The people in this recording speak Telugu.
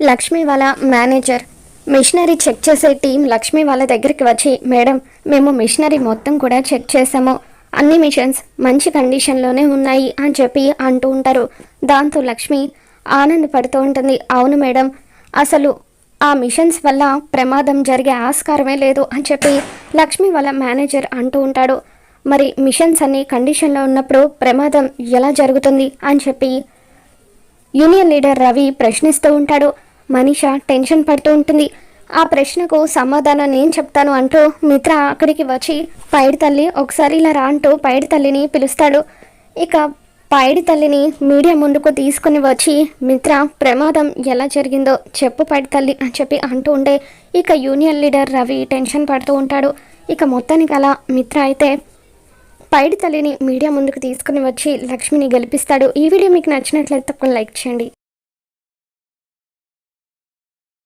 లక్ష్మి వాళ్ళ మేనేజర్. మిషనరీ చెక్ చేసే టీం లక్ష్మి వాళ్ళ దగ్గరికి వచ్చి మేడం మేము మిషనరీ మొత్తం కూడా చెక్ చేసాము. అన్ని మిషన్స్ మంచి కండిషన్లోనే ఉన్నాయి అని చెప్పి అంటూ ఉంటారు. దాంతో లక్ష్మి ఆనందపడుతూ ఉంటుంది. అవును మేడం అసలు ఆ మిషన్స్ వల్ల ప్రమాదం జరిగే ఆస్కారమే లేదు అని చెప్పి లక్ష్మి వాళ్ళ మేనేజర్ అంటూ ఉంటాడు. మరి మిషన్స్ అన్ని కండిషన్లో ఉన్నప్పుడు ప్రమాదం ఎలా జరుగుతుంది అని చెప్పి యూనియన్ లీడర్ రవి ప్రశ్నిస్తూ ఉంటాడు. మనిష టెన్షన్ పడుతూ ఉంటుంది. ఆ ప్రశ్నకు సమాధానం నేను చెప్తాను అంటూ మిత్ర అక్కడికి వచ్చి పైడి తల్లి ఒకసారి ఇలా రా అంటూ పైడి తల్లిని పిలుస్తాడు. ఇక పైడి తల్లిని మీడియా ముందుకు తీసుకుని వచ్చి మిత్ర ప్రమాదం ఎలా జరిగిందో చెప్పు పైడి తల్లి అని చెప్పి అంటూ ఉండే ఇక యూనియన్ లీడర్ రవి టెన్షన్ పడుతూ ఉంటాడు. ఇక మొత్తానికి అలా మిత్ర అయితే పైడి తల్లిని మీడియా ముందుకు తీసుకుని వచ్చి లక్ష్మిని గెలిపిస్తాడు. ఈ వీడియో మీకు నచ్చినట్లయితే తప్పకుండా లైక్ చేయండి.